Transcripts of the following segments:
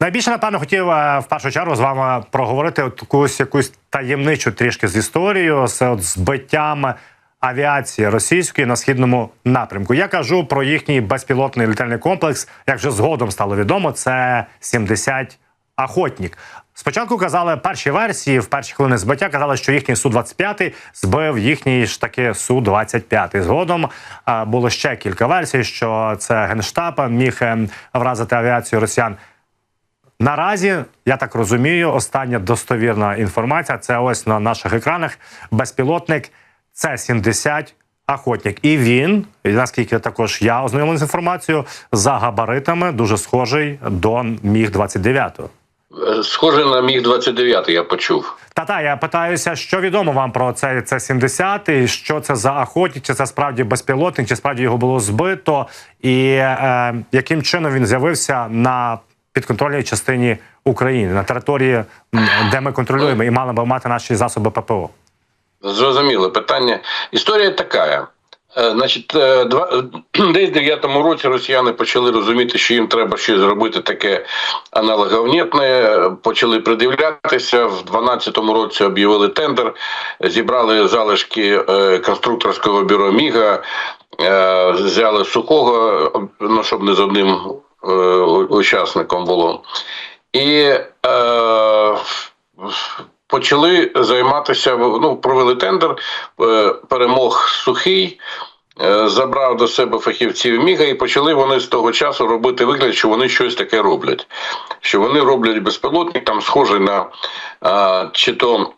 Найбільше, напевно, хотів е, в першу чергу з вами проговорити от якусь якусь таємничу трішки з історією, з от збиттям авіації російської на східному напрямку. Я кажу про їхній безпілотний літальний комплекс. Як вже згодом стало відомо, це 70 Охотник. Спочатку казали перші версії, в перші хвилини збиття казали, що їхній су 25 збив їхній ж таки су 25 Згодом е, було ще кілька версій, що це генштаб міг е, вразити авіацію росіян. Наразі я так розумію, остання достовірна інформація це ось на наших екранах. Безпілотник це 70 охотник. І він, наскільки також я ознайомлений з інформацією, за габаритами дуже схожий до міг 29 Е, Схоже на міг 29 я почув. Та-та, я питаюся, що відомо вам про цей це 70 і що це за охотник, чи це справді безпілотник, чи справді його було збито, і е, яким чином він з'явився на підконтрольній частині України на території, де ми контролюємо і мали би мати наші засоби ППО. Зрозуміло питання. Історія така. Е, Значить, е, десь в 9-му році росіяни почали розуміти, що їм треба щось зробити таке аналоговнітне. Почали придивлятися. В 12-му році об'явили тендер, зібрали залишки е, конструкторського бюро Міга, взяли сухого, ну щоб не з одним учасником було. І е, почали займатися. Ну, провели тендер, е, перемог сухий. е, Забрав до себе фахівців Міга, і почали вони з того часу робити вигляд, що вони щось таке роблять. Що вони роблять безпілотник, там схожий на а, чи то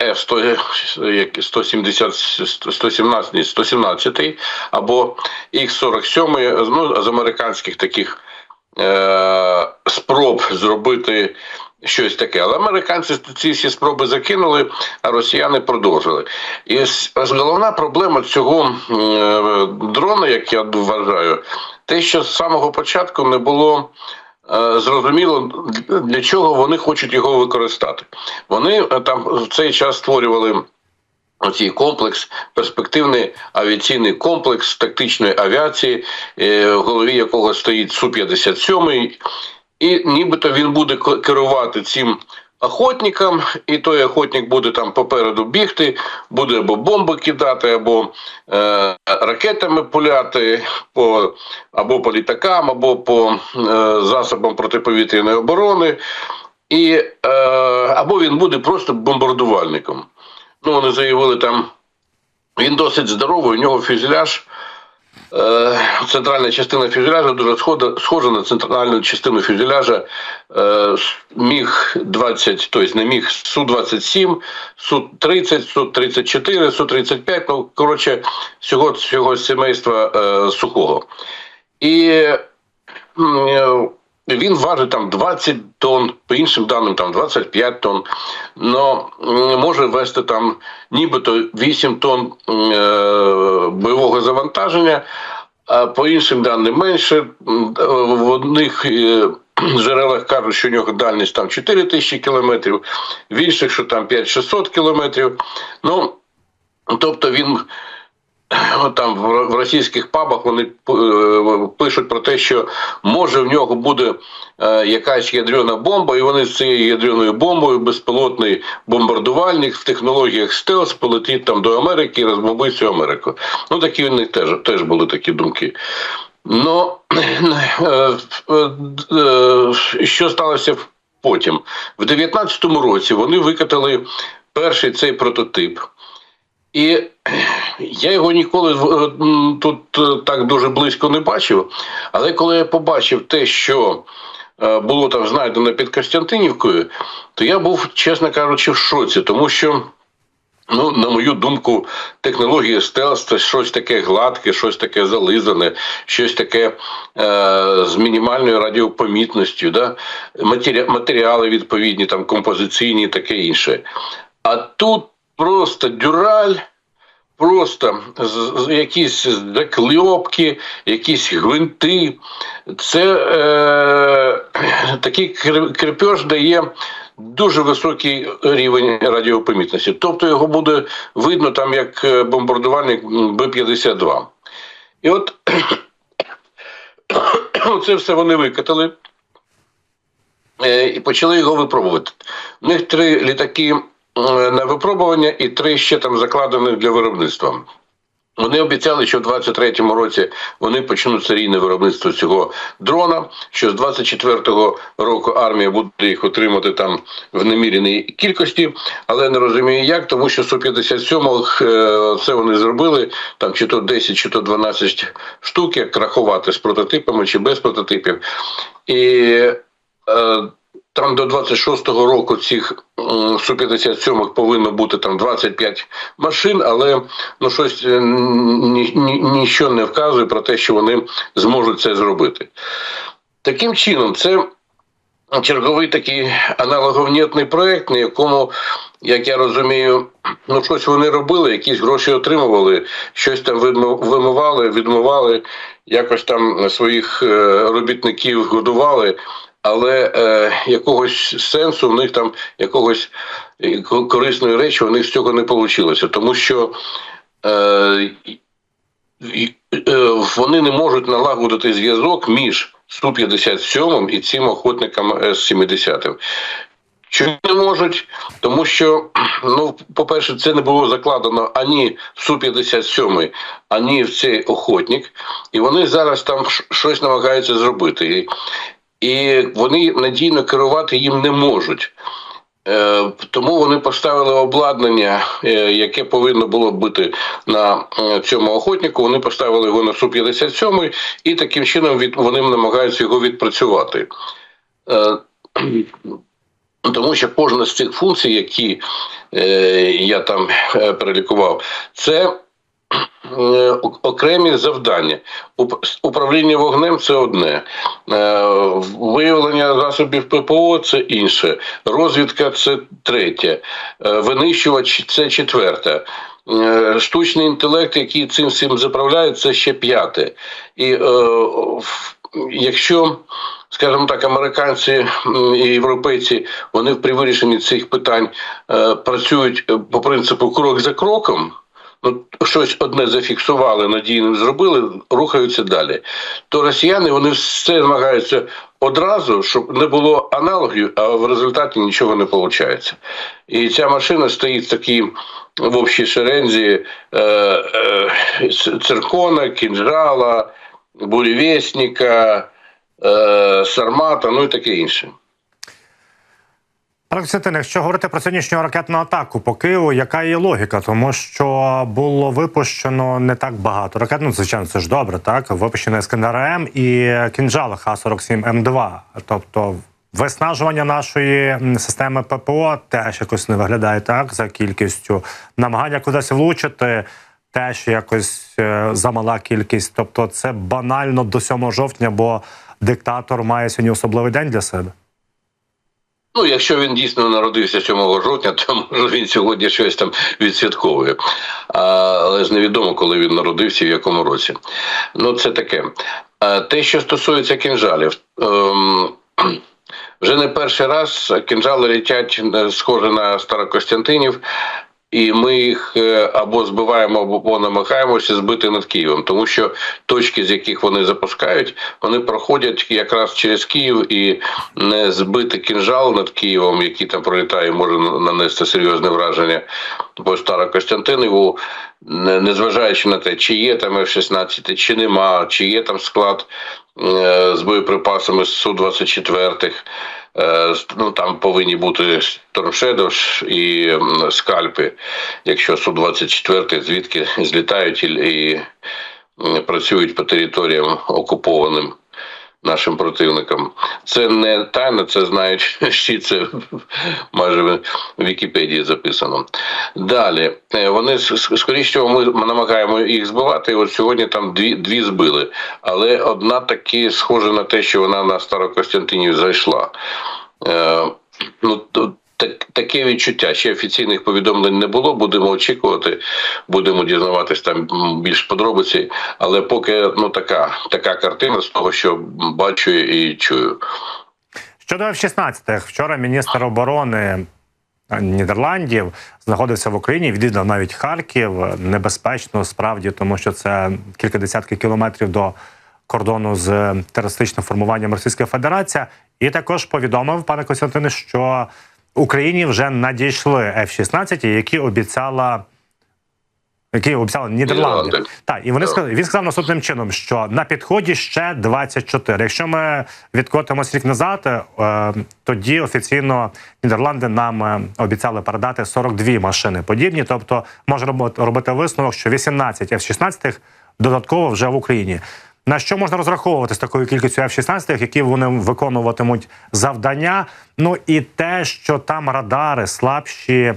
F-100, як 170, 117, 117 або X-47, ну, з американських таких е, спроб зробити щось таке. Але американці ці всі спроби закинули, а росіяни продовжили. І головна проблема цього е, дрона, як я вважаю, те, що з самого початку не було. Е, Зрозуміло, для чого вони хочуть його використати. Вони е, там в цей час створювали Оцей комплекс, перспективний авіаційний комплекс тактичної авіації, е, в голові якого стоїть Су-57, і нібито він буде керувати цим охотником, і той охотник буде там попереду бігти, буде або бомби кидати, або е, ракетами пуляти, по, або по літакам, або по е, засобам протиповітряної оборони, і, е, або він буде просто бомбардувальником. Ну, вони заявили там, він досить здоровий, у нього фюзеляж. Е, центральна частина фюзеляжа дуже схожа на центральну частину фюзеляжа е, міг 20, тобто не міг Су-27, Су-30, Су-34, Су-35, ну, коротше, всього, всього сімейства е, сухого. І він важить там 20 тонн, по іншим даним там 25 тонн, но може вести там нібито 8 тонн е, бойового завантаження, а по іншим даним менше. Е, В одних е, джерелах кажуть, що у нього дальність там 4 тисячі кілометрів, в інших, що там 5-600 кілометрів. Ну, тобто він От там в російських пабах вони е, пишуть про те, що може в нього буде е, якась ядрена бомба, і вони з цією ядреною бомбою безпілотний бомбардувальник в технологіях стелс полетить там до Америки і розбомбить всю Америку. Ну такі в них теж, теж були такі думки. Ну е, що сталося потім? В 19-му році вони викатали перший цей прототип. І я його ніколи е, тут е, так дуже близько не бачив. Але коли я побачив те, що е, було там знайдено під Костянтинівкою, то я був, чесно кажучи, в шоці, тому що. Ну, на мою думку, технологія стелс це щось таке гладке, щось таке зализане, щось таке е, з мінімальною радіопомітністю, да? Матеріали відповідні, там композиційні і таке інше. А тут просто дюраль, просто якісь закльопки, якісь гвинти. Це е, такий кр- крепеж дає дуже високий рівень радіопомітності. Тобто його буде видно там як е, бомбардувальник Б-52. І от це все вони викатали. е, і почали його випробувати. У них три літаки на випробування і три ще там закладені для виробництва. Вони обіцяли, що в 23-му році вони почнуть серійне виробництво цього дрона. Що з 24-го року армія буде їх отримати там в неміряній кількості, але не розумію як, тому що су 57 е, це вони зробили там чи то 10, чи то 12 штук, як рахувати з прототипами чи без прототипів. І е, там до 26-го року цих м, Су-57 повинно бути там 25 машин, але ну щось е, ні, ні, ніщо не вказує про те, що вони зможуть це зробити. Таким чином, це черговий такий аналоговнітний проєкт, на якому, як я розумію, ну щось вони робили, якісь гроші отримували, щось там вимивали, відмивали, якось там своїх е, робітників годували. Але е, якогось сенсу в них там якогось е, корисної речі у них з цього не вийшло, тому що е, е, вони не можуть налагодити зв'язок між Су-57 і цим охотником С-70. Чому не можуть? Тому що, ну, по-перше, це не було закладено ані в Су-57, ані в цей охотник, і вони зараз там щось намагаються зробити. І, вони надійно керувати їм не можуть. Е, Тому вони поставили обладнання, е, яке повинно було бути на е, цьому охотнику. Вони поставили його на Су-57 і таким чином вони намагаються його відпрацювати. Тому що кожна з цих функцій, які я там перелікував, це окремі завдання. Уп- Управління вогнем це одне, Е, виявлення засобів ППО це інше, розвідка це третє, Е, винищувач це четверте. Е, Штучний інтелект, який цим всім заправляє, це ще п'яте. І е, якщо, скажімо так, американці і європейці вони при вирішенні цих питань е, працюють е, по принципу крок за кроком. Щось одне зафіксували, надійним зробили, рухаються далі. То росіяни вони все намагаються одразу, щоб не було аналогів, а в результаті нічого не виходить. І ця машина стоїть в такій в общій шерензі е, е, циркона, кінжала, буревестника, е, сармата, ну і таке інше. Пане Костянтине, якщо говорити про сьогоднішню ракетну атаку по Києву, яка є логіка? Тому що було випущено не так багато ракет. Ну, звичайно, це ж добре, так випущено Іскандер М і кінжал Х-47 М2. Тобто виснажування нашої системи ППО теж якось не виглядає так за кількістю. Намагання кудись влучити теж якось е, замала кількість. Тобто, це банально до 7 жовтня, бо диктатор має сьогодні особливий день для себе. Ну, якщо він дійсно народився 7 жовтня, то може він сьогодні щось там відсвятковує. А, але ж невідомо, коли він народився і в якому році. Ну, це таке. А, те, що стосується кінжалів. Ем, вже не перший раз кінжали летять е, схоже на Старокостянтинів, і ми їх е, або збиваємо, або намагаємося збити над Києвом, тому що точки, з яких вони запускають, вони проходять якраз через Київ і не збити кінжал над Києвом, який там пролітає, може нанести серйозне враження по Старокостянтиніву, не- незважаючи на те, чи є там F-16, чи нема, чи є там склад е, з боєприпасами з Су-24. Е, Ну, там повинні бути Торшедош і скальпи, якщо Су-24, звідки злітають і працюють по територіям окупованим нашим противникам. Це не тайна, це знають всі, це майже в Вікіпедії записано. Далі, е, вони скоріше ми намагаємо їх збивати. І от сьогодні там дві, дві збили. Але одна таки схожа на те, що вона на Старокостянтинів зайшла. Е, ну, так, таке відчуття. Ще офіційних повідомлень не було. Будемо очікувати, будемо дізнаватись там більш подробиці. Але поки ну така, така картина з того, що бачу і чую. Щодо F-16, вчора міністр оборони е, Нідерландів знаходився в Україні, відвідав навіть Харків. Небезпечно справді, тому що це кілька десятків кілометрів до кордону з терористичним формуванням Російської Федерації. І також повідомив пане Костянтине, що Україні вже надійшли F-16, які обіцяла. Які обіцяли Нідерланди. Нідерланди. Так, і вони Так. сказали, він сказав наступним чином, що на підході ще 24. Якщо ми відкотимось рік назад, е, тоді офіційно Нідерланди нам е, обіцяли передати 42 машини подібні. Тобто може робити висновок, що 18 F-16 додатково вже в Україні. На що можна розраховувати з такою кількістю F-16, які вони виконуватимуть завдання? Ну і те, що там радари слабші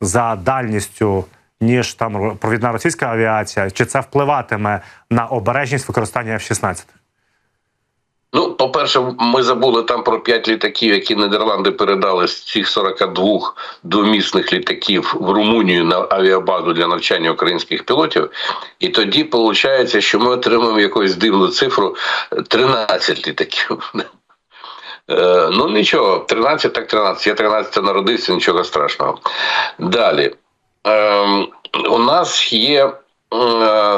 за дальністю, ніж там провідна російська авіація, чи це впливатиме на обережність використання F-16? Ну, по-перше, ми забули там про 5 літаків, які Нідерланди передали з цих 42 двомісних літаків в Румунію на авіабазу для навчання українських пілотів. І тоді виходить, що ми отримаємо якусь дивну цифру 13 літаків. Е, Ну нічого, 13 так 13. Я 13 народився, нічого страшного. Далі. Ем, у нас є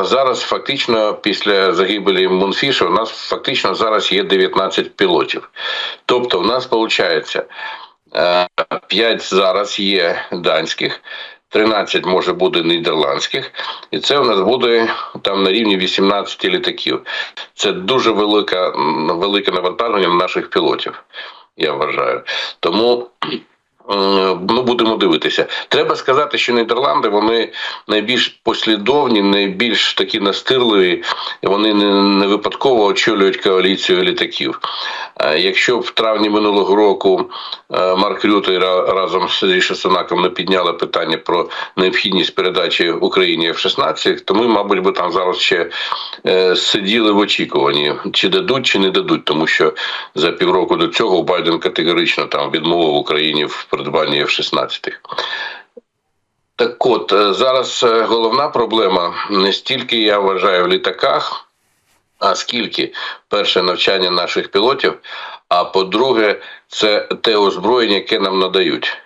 зараз фактично після загибелі Мунфіша, у нас фактично зараз є 19 пілотів. Тобто, в нас виходить 5 зараз є данських. 13 може бути нідерландських, і це у нас буде там на рівні 18 літаків. Це дуже велика, велике навантаження на наших пілотів, я вважаю. Тому Е, Ну, будемо дивитися. Треба сказати, що Нідерланди вони найбільш послідовні, найбільш такі настирливі. Вони не, не випадково очолюють коаліцію літаків. Е, Якщо в травні минулого року е, Марк Рюте разом з Ріші не підняли питання про необхідність передачі Україні F-16, то ми, мабуть, би там зараз ще е, сиділи в очікуванні, чи дадуть, чи не дадуть, тому що за півроку до цього Байден категорично там відмовив Україні в придбанні F-16. Так от е, зараз е, головна проблема не стільки, я вважаю, в літаках, а скільки перше навчання наших пілотів. А по-друге, це те озброєння, яке нам надають.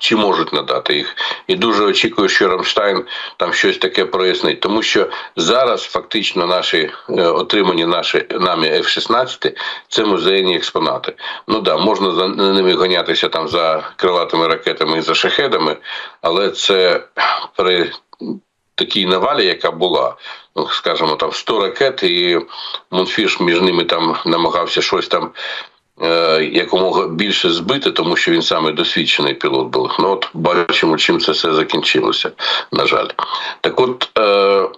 Чи можуть надати їх, і дуже очікую, що Рамштайн там щось таке прояснить, тому що зараз фактично наші е, отримані наші нами F-16 – це музейні експонати. Ну да, можна за ними ганятися там за крилатими ракетами і за шахедами, але це при такій навалі, яка була, ну скажімо, там 100 ракет, і Мунфіш між ними там намагався щось там якомога більше збити, тому що він саме досвідчений пілот був. Ну от бачимо, чим це все закінчилося, на жаль. Так от е,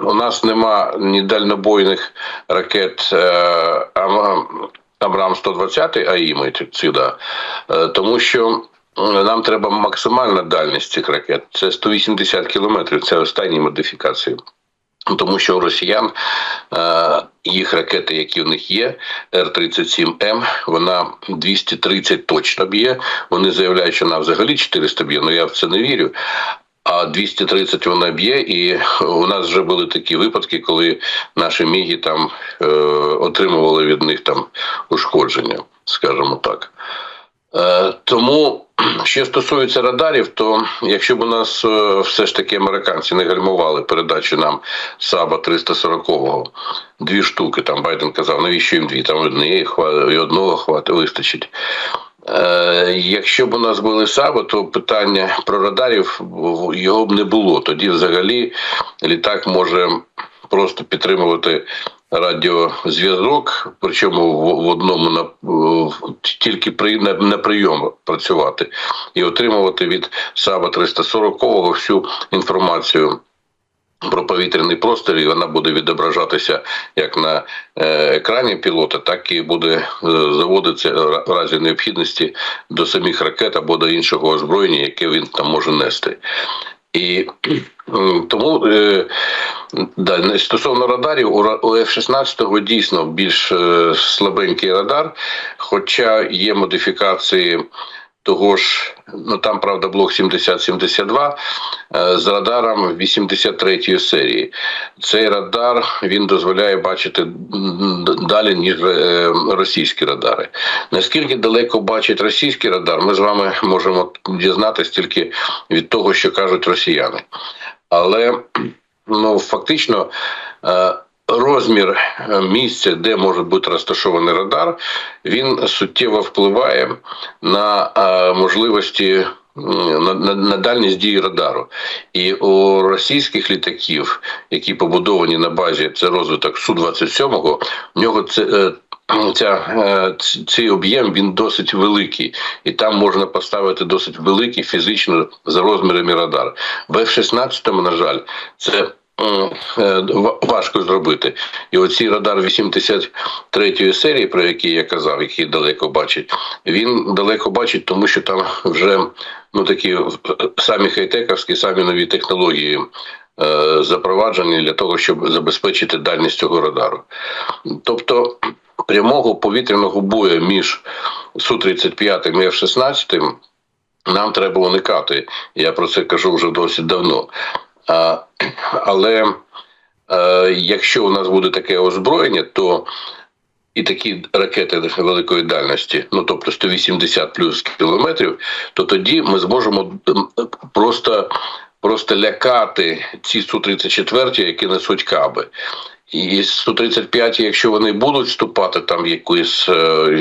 у нас нема ні дальнобойних ракет е, Ам- Абрам 120 АІ, сюди, е, тому що. е, Нам треба максимальна дальність цих ракет. Це 180 кілометрів. Це останні модифікації. Тому що у росіян е, їх ракети, які в них є, Р-37М, вона 230 точно б'є. Вони заявляють, що вона взагалі 400 б'є, але я в це не вірю. А 230 вона б'є, і у нас вже були такі випадки, коли наші міги там е, отримували від них там ушкодження, скажімо так. Е, тому, що стосується радарів, то якщо б у нас е, все ж таки американці не гальмували передачу нам Саба 340-го, дві штуки, там Байден казав, навіщо їм дві, там однієї і одного хватить, вистачить. Е, якщо б у нас були САБи, то питання про радарів його б не було. Тоді взагалі літак може просто підтримувати радіозв'язок, причому в, одному на тільки при на, на прийом працювати і отримувати від САБа 340 всю інформацію. Про повітряний простір, і вона буде відображатися як на е, екрані пілота, так і буде е, заводитися в разі необхідності до самих ракет або до іншого озброєння, яке він там може нести. І тому е, да, стосовно радарів, у, ра- у F-16 дійсно більш е, слабенький радар, хоча є модифікації того ж, ну там правда блок 70-72 е, з радаром 83 серії. Цей радар він дозволяє бачити далі, ніж е, російські радари. Наскільки далеко бачить російський радар, ми з вами можемо дізнатися тільки від того, що кажуть росіяни. Але ну фактично. Розмір е, місця, де може бути розташований радар, він суттєво впливає на е, можливості. На, на, на дальність дії радару. І у російських літаків, які побудовані на базі, це розвиток Су-27, в нього це. е, Ця, цей об'єм він досить великий, і там можна поставити досить великий фізично за розмірами радар. В F-16, на жаль, це важко зробити. І оцей радар 83-ї серії, про який я казав, який далеко бачить, він далеко бачить, тому що там вже ну такі е, самі хай-тековські, самі нові технології. е, Запроваджені для того, щоб забезпечити дальність цього радару. Тобто прямого повітряного бою між Су-35 і F-16 нам треба уникати. Я про це кажу вже досить давно. Але е, якщо у нас буде таке озброєння, то і такі ракети великої дальності, ну тобто 180 плюс кілометрів, то тоді ми зможемо просто, просто лякати ці Су-34, які несуть каби. І Су-35, якщо вони будуть вступати там якусь, е,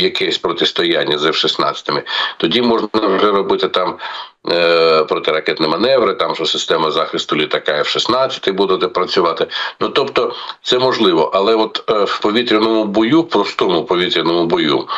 якесь протистояння з F-16, тоді можна вже робити там протиракетні маневри, там що система захисту літака F-16 буде працювати. Ну тобто це можливо, але от е, в повітряному бою, простому повітряному бою,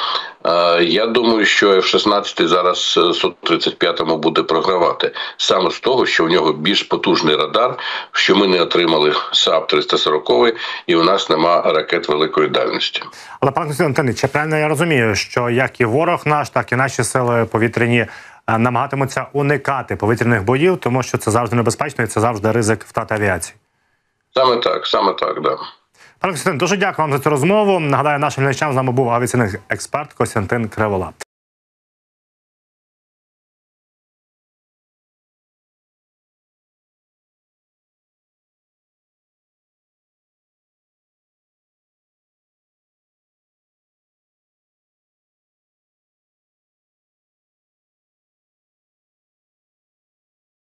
е, я думаю, що F-16 зараз е, Су-35 буде програвати саме з того, що в нього більш потужний радар, що ми не отримали САП 340 і у нас нема ракет великої дальності. Але пане Константине, чи правильно я розумію, що як і ворог наш, так і наші сили повітряні е, намагатимуться уникати повітряних боїв, тому що це завжди небезпечно і це завжди ризик втрати авіації. Саме так, саме так, да. Пане Костянтин, дуже дякую вам за цю розмову. Нагадаю, нашим глядачам з нами був авіаційний експерт Костянтин Кривола.